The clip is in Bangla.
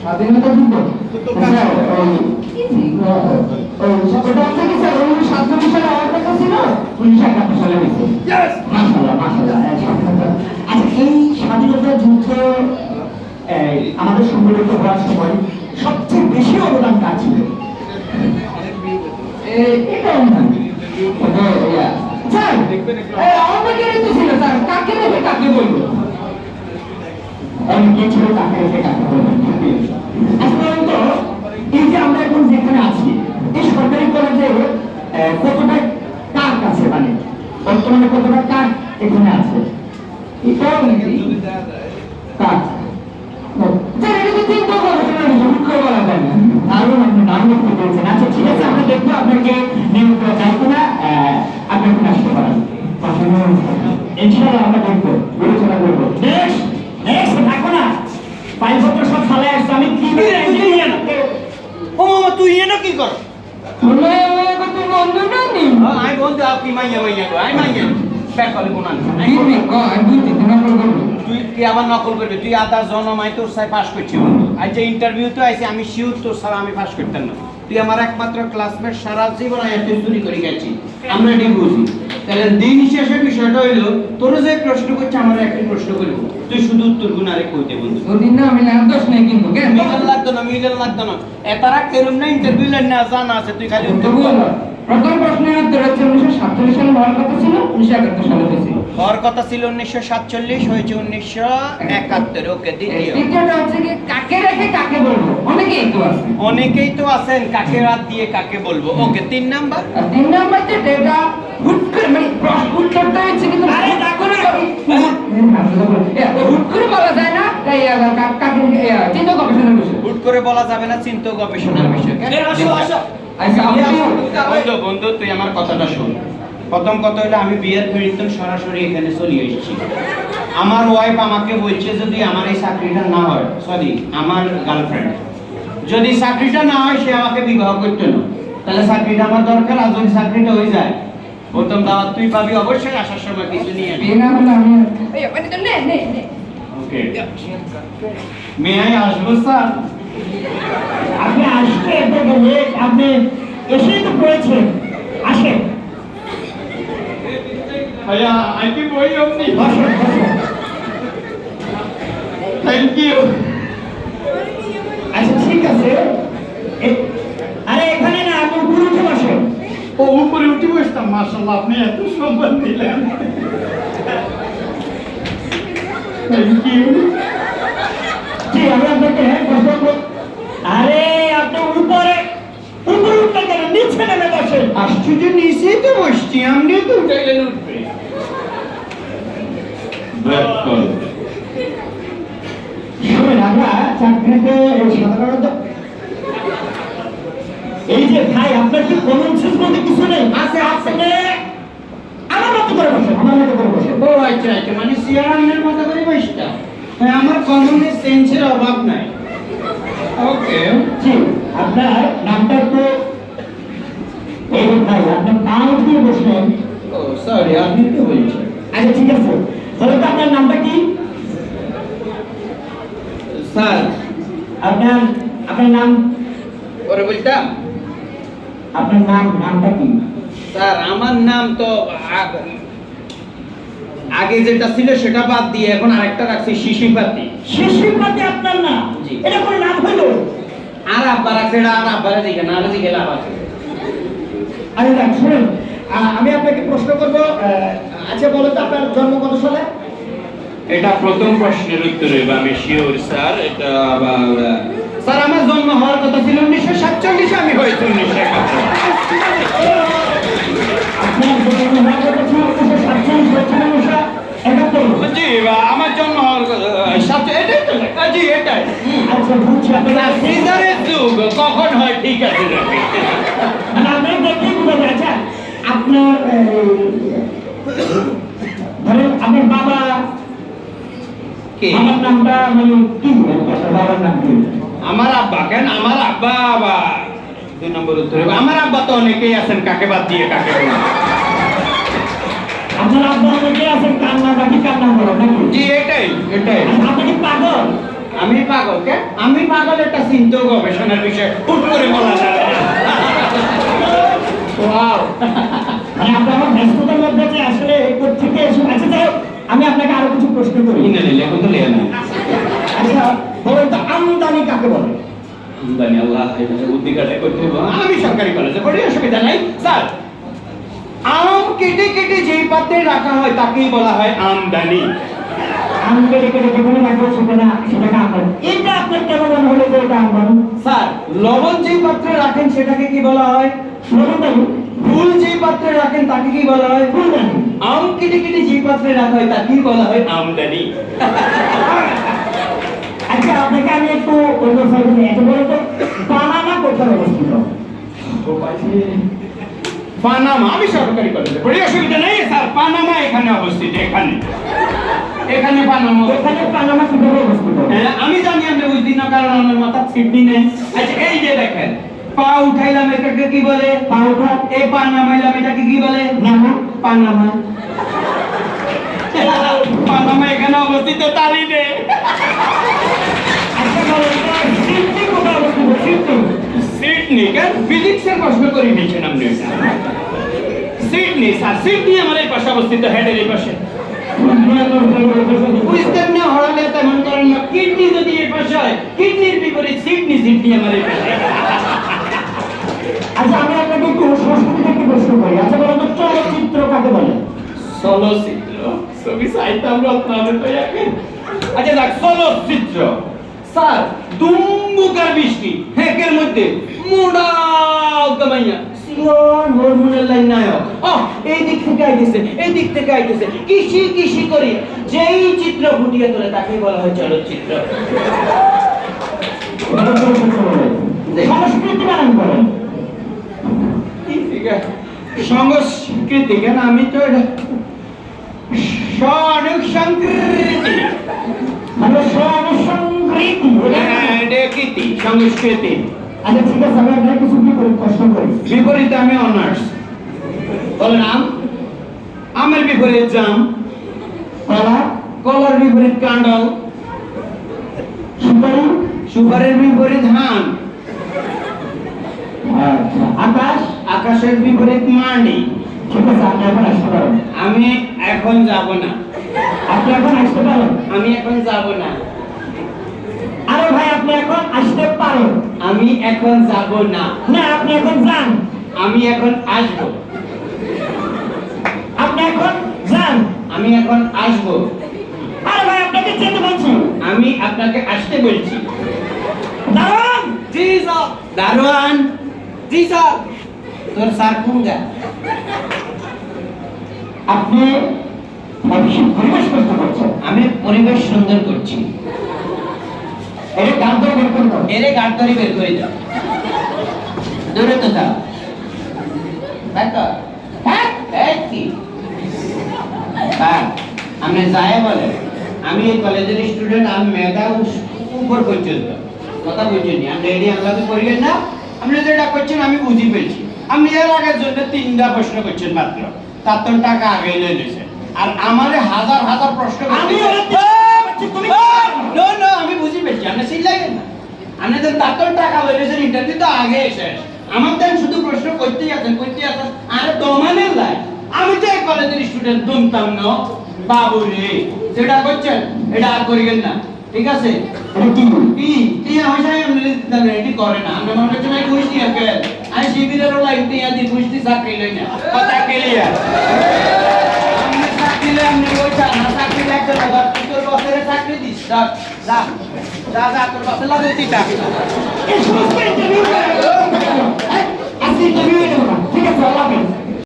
স্বাধীনতা এই স্বাধীনতা যুদ্ধ আমাদের সংগঠিত হওয়ার সময় সবচেয়ে বেশি অবদান কার ছিল? স্যার কাকে কাকে বলব? অনেকে ছিল কাকে রেখে কাকে তো এই যে আমরা এখন যেখানে আছি এই সরকারি কলেজে কতটা কার কাছে মানে? বর্তমানে কতটা কার এখানে আছে? এটাও নাকি কার না। আচ্ছা, ঠিক আছে, আমরা দেখব আপনাকে যায় আহ, আপনি এখন আসতে পারেন। আমরা দেখব, বিবেচনা করব। Next, next, থাকো না। ফাইলপত্র সব ফালায় আসছে, আমি কি করে ও মামা তুই এনো কি কর বলে, এবার তো বন্ধু না নি। বন্ধু আপনি মাইয়া মাইয়া গো মাইয়া কোন আমি বুঝছি, তুমি আমার বন্ধু। তুই কি আবার নকল করবি। তুই আদা জনমাই তোর সাই পাস করছি। বন্ধু আজ যে ইন্টারভিউ তো আইছি আমি শিওর তোর সারা আমি পাস করতাম না। তুই আমার একমাত্র ক্লাসমেট সারা জীবন আয় তুই চুরি করে গেছি। আমরা এটি বুঝি। তাহলে দিন শেষে বিষয়টা হইল তোর যে প্রশ্ন করছে আমার একটা প্রশ্ন করব। তুই শুধু উত্তর গুণ আরে কইতে না আমি লাভ দোষ নেই কিন্তু, কেন? মিডল লাগতো না মিডল লাগতো না। এতারা কেরম না ইন্টারভিউ না জানা আছে তুই খালি উত্তর বল। প্রথম প্রশ্নের উত্তর হচ্ছে উনিশশো সাতচল্লিশ সালে হওয়ার কথা ছিল উনিশশো একাত্তর সালে হয়েছে। হওয়ার কথা ছিল উনিশশো সাতচল্লিশ হয়েছে উনিশশো একাত্তর ওকে দ্বিতীয়। দ্বিতীয়টা হচ্ছে কি কাকে রেখে কাকে বলব? অনেকেই তো আছে। অনেকেই তো আছেন কাকে রাত দিয়ে কাকে বলব? ওকে তিন নাম্বার? তিন নাম্বার যে ডেটা হুট করে মানে প্রশ্ন উত্তরটা হচ্ছে কিন্তু আরে হুট করে এ, হুট করে বলা যায় না তাই কাকে চিন্তা গবেষণার বিষয়। হুট করে বলা যাবে না চিন্ত গবেষণার বিষয় আচ্ছা আমি বন্ধু বন্ধু তুই আমার কথাটা শোন। প্রথম কথা হলো আমি বিয়ের ফেরিতন সরাসরি এখানে চলে এসেছি। আমার ওয়াইফ আমাকে বলছে যদি আমার এই চাকরিটা না হয় সরি আমার গার্লফ্রেন্ড যদি চাকরিটা না হয় সে আমাকে বিবাহ করতে না। তাহলে চাকরিটা আমার দরকার আর যদি চাকরিটা হয়ে যায় প্রথম দাওয়াত তুই পাবি অবশ্যই আসার সময় কিছু নিয়ে মানে ওকে মে আই আসব স্যার আপনি আসতে এত লেট আপনি এসেই তো পড়েছেন। আসেন। ভাইয়া কি বই আপনি? বসেন থ্যাংক ইউ আচ্ছা ঠিক আছে। আরে এখানে না আপনি উপরে উঠে বসেন। ও উপরে উঠে বসতাম মাশাআল্লাহ আপনি এত সম্মান দিলেন। থ্যাংক ইউ জি আমি আপনাকে বসে বল- আরে আপনি উপরে উপরে উঠতে কেন? নিচে নেমে বসেন। আশ্চর্য নিচেই তো বসছি আপনি তো উঠাইলেন উঠবে শুনুন আমরা চাকরিতে এই সাধারণত এই যে ভাই আপনার কি কমন সেন্স বলতে কিছু নেই? আছে আছে। আমার মতো করে বসেন আমার মতো করে বসেন। ও আচ্ছা আচ্ছা মানে সিয়ারামের মতো করে বসতা আমার সেন্সের অভাব নাই। ওকে। জি আপনার নামটা তো এই যে ভাই আপনার নাম দিয়ে বসলেন। ও সরি আপনি তো বলছেন। আচ্ছা ঠিক আছে। তাহলে তো আপনার নামটা কি? স্যার। আপনার আপনার নাম? পরে বলতাম আপনার নাম নামটা কি? স্যার আমার নাম তো আগ- যেটা ছিল সেটা বাদ দিয়ে এখন আরেকটা রাখছি শিশিপাতি শিশির পাতি আপনার নাম জি। এটা কোন নাম হলো? আর আব্বা রাখছে এটা আর আব্বারে দিকে না আর দিকে লাভ আছে। আরে দেখ শুনুন আমি আপনাকে প্রশ্ন করব আচ্ছা বলুন তো আপনার জন্ম কত সালে? এটা প্রথম প্রশ্নের উত্তরে বা আমি শিওর স্যার এটা আবার স্যার আমার জন্ম হওয়ার কথা ছিল উনিশশো সাতচল্লিশে আমি হয়েছি উনিশশো একাত্তর আপনার জন্ম হওয়ার কথা ছিল উনিশশো সাতচল্লিশ বছর উনিশশো একাত্তর জি বা আমার জন্ম হওয়ার কথা সাত- এটাই তো লেখা, জি এটাই বুঝছি যুগ কখন হয় ঠিক আছে রাখি। বুঝা আচ্ছা আপনার ধরেন আপনার বাবা আমার নামটা মানে কি বাবার নাম কি? আমার আব্বা কেন? আমার আব্বা আবার দুই নম্বর উত্তরে। আমার আব্বা তো অনেকেই আছেন কাকে বাদ দিয়ে কাকে আপনার আব্বা অনেকে আছেন কান্না বাকি কান্না করেন নাকি? জি এটাই এটাই। আমি পাগল কে? আমি পাগল একটা চিন্তা গবেষণার বিষয় হুট করে বলা যাবে। ওয়াও মানে আপনি আমার ব্যস্ততার মধ্যে যে আসলে কোথেকে এসে আচ্ছা যাই আমি আপনাকে আরও কিছু প্রশ্ন করি। ইন্না লিল্লাহি এখন তো লেয়া না আচ্ছা বলুন তো আমদানি কাকে বলে? আমদানি আল্লাহ এটা উদ্দিকাটা করতে হবে। আমি সরকারি কলেজে পড়ি অসুবিধা নাই। স্যার আম কেটে কেটে যেই পাত্রে রাখা হয় তাকেই বলা হয় আমদানি। আম কেটে কেটে যেখানে রাখব সেখানে সেটাকে আমদানি এটা আপনার কেন মনে হলো যে এটা স্যার লবণ যেই পাত্রে রাখেন সেটাকে কি বলা হয়? লবণদানি ফুল যেই পাত্রে রাখেন তাকে কি বলা হয়? ফুলদানি আম কেটে কেটে পাত্রে রাখা হয় তাকেই বলা হয় আমদানি আচ্ছা আপনাকে আমি একটু অন্য সাইডে পানামা কোথায় অবস্থিত? পানামা আমি সরকারি কলেজে পড়ি অসুবিধা নেই স্যার পানামা এখানে অবস্থিত এখানে। এখানে পানামা এখানে পানামা কীভাবে অবস্থিত হ্যাঁ, আমি জানি আপনি বুঝদি না কারণ আমার মাথা সিডনি নেই। আচ্ছা এই যে দেখেন পা উঠাইলাম এটাকে কি বলে? পা উঠা। এই পা নামাইলাম এটাকে কি বলে? নামা। পানামা। পানামা এখানে অবস্থিত তারিনে আচ্ছা বলুন তো সিডনি সিডনি কেন? ফিজিক্সের প্রশ্ন করে নিয়েছেন আপনি। সিডনি স্যার সিডনি আমার এই পাশে অবস্থিত হেডের এই পাশে। বুঝতেন না হরালে তেমন করেন না? কিডনি যদি এই পাশে হয় কিডনির বিপরীত সিডনি সিডনি আমার এই পাশে আচ্ছা আমি আপনাকে একটু সংস্কৃতি থেকে প্রশ্ন করি। আচ্ছা বলুন তো চলচ্চিত্র কাকে বলে? চলচ্চিত্র? ছবি সাইতাম রত্নাবে তো ইয়াকে আচ্ছা দেখ চলচ্চিত্র। স্যার দুম্বুকার বৃষ্টি হেকের মধ্যে মুডাও কামাইয়া হরমোনের লাইন নায়ক? এই দিক থেকে আইতেছে এই দিক থেকে আইতেছে। করি? যেই চিত্র ফুটিয়ে তোলে তাকে বলা হয় চলচ্চিত্র। সংস্কৃতি বানান সংস্কৃতি কেন? আমি তো এটা সংস্কৃতি। মানে সংস্কৃতি। সংস্কৃতি। আচ্ছা ঠিক আছে আমি আপনাকে কিছু বিপরীত প্রশ্ন করি বিপরীতে আমি অনার্স বলেন আম আমের বিপরীত জাম। কলা কলার বিপরীত কাণ্ডল। সুপারি? সুপারের বিপরীত হান। আচ্ছা। আকাশ? আকাশের বিপরীত মান্ডি। ঠিক আছে আপনি এখন আসতে পারেন। আমি এখন যাব না। আপনি এখন আসতে পারেন? আমি এখন যাব না। আরে ভাই আপনি এখন আসতে পারেন। আমি এখন যাব না। না আপনি এখন যান। আমি এখন আসব। এখন যান আমি এখন আসব। আরে ভাই আপনাকে যেতে বলছি। আমি আপনাকে আসতে বলছি। দাঁড়ান জি স্যার। দারোয়ান! জি স্যার। তোর স্যার কুঙ্গা আপনি ভবিষ্যৎ পরিবেশ নষ্ট করছেন আমি পরিবেশ সুন্দর করছি। এটা গান করে বের করুন এরে গাড় ধরে বের করে দাও। দূরে তো দাও। দেখো। হ্যাঁ এই কি স্যার আপনি যায় বলে আমি এই কলেজের স্টুডেন্ট আমি মেধা উপর পর্যন্ত কথা বুঝছেন আপনি এডি আল্লাহকে করিবেন না। আপনি যেটা করছেন আমি বুঝি পেয়েছি আপনি এর আগের জন্য তিনটা প্রশ্ন করছেন মাত্র। তার তো টাকা আগে নিয়ে নিয়েছেন আর আমারে হাজার হাজার প্রশ্ন আমি? নো নো আমি বুঝি পেয়েছি আপনি চিল্লাইবেন না। আপনি তো তার তো টাকা লইলেছেন ইন্টারভিউ তো আগে শেষ। আমার তো শুধু প্রশ্ন করতেই আছেন করতেই আছেন। আরে দমানের লাই। আমি তো এই কলেজের স্টুডেন্ট দুমতাম না বাবু রে যেটা করছেন? এটা আর করিবেন না। ঠিক আছে? এটা কি কি হইছে আপনি রেডি করে না। আমরা মনে হচ্ছে না খুশি আকে আমি শিবিরের লাইন দিয়ে আদি খুশি চাকরি লই না। কথা ক্লিয়ার আপনি চাকরি লই আপনি ওই না চাকরি ধর তুই তোর বছরে চাকরি দিস? ধর যা যা যা, তোর বছর লাগে টাকা এই সমস্ত ইন্টারভিউ আজকে ইন্টারভিউ ঠিক আছে, আল্লাহ হাফেজ।